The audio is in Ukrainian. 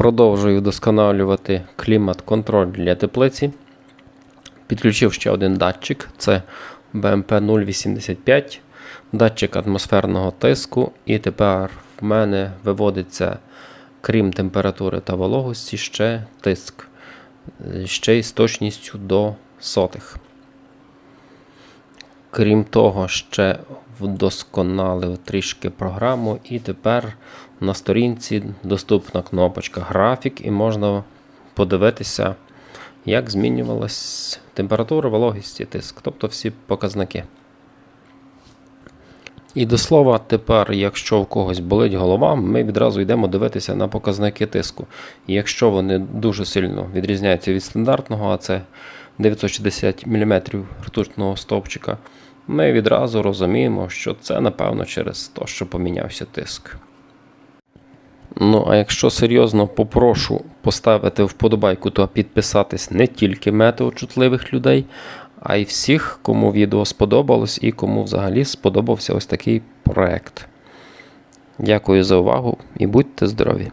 Продовжую вдосконалювати клімат-контроль для теплиці. Підключив ще один датчик це BMP 085, датчик атмосферного тиску. І тепер в мене виводиться, крім температури та вологості, ще тиск. Ще й з точністю до сотих. Крім того, ще вдосконалив трішки програму, і тепер на сторінці доступна кнопочка графік, і можна подивитися, як змінювалась температура, вологість і тиск, тобто всі показники. І до слова, тепер, якщо у когось болить голова, ми відразу йдемо дивитися на показники тиску. І якщо вони дуже сильно відрізняються від стандартного, а це 960 мм ртутного стовпчика, ми відразу розуміємо, що це напевно через те, що помінявся тиск. Ну, а якщо серйозно попрошу поставити вподобайку та підписатись не тільки метеочутливих людей, а й всіх, кому відео сподобалось і кому взагалі сподобався ось такий проект. Дякую за увагу і будьте здорові!